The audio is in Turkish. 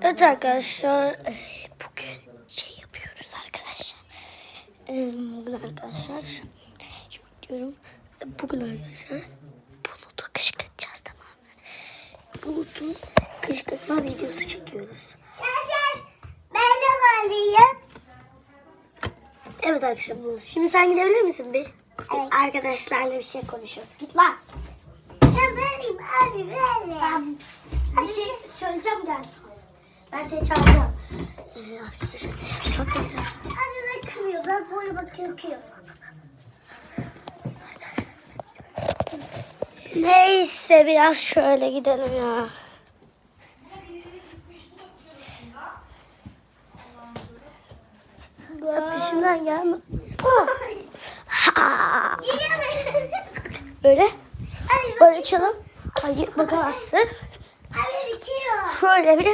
Evet arkadaşlar bugün şey yapıyoruz arkadaşlar. Ee, Bugün arkadaşlar şimdi diyorum bugün arkadaşlar bulutu kışkırtacağız tamamen. Bulutun kışkırtma videosu çekiyoruz. De varlayayım. Evet arkadaşlar Bulut. Şimdi sen gidebilir misin bir? Evet. Arkadaşlarla bir şey konuşuyoruz. Git lan. Benim abi böyle. Ben bir şey söyleyeceğim gel. Ben seni arkadaşlar çok güzel. Abi bakmıyor. Ben böyle bakıyorum. Neyse biraz şöyle gidelim ya. Ya peşimden gelme. Böyle böyle çalalım. Hayır bakamazsın. Şöyle bir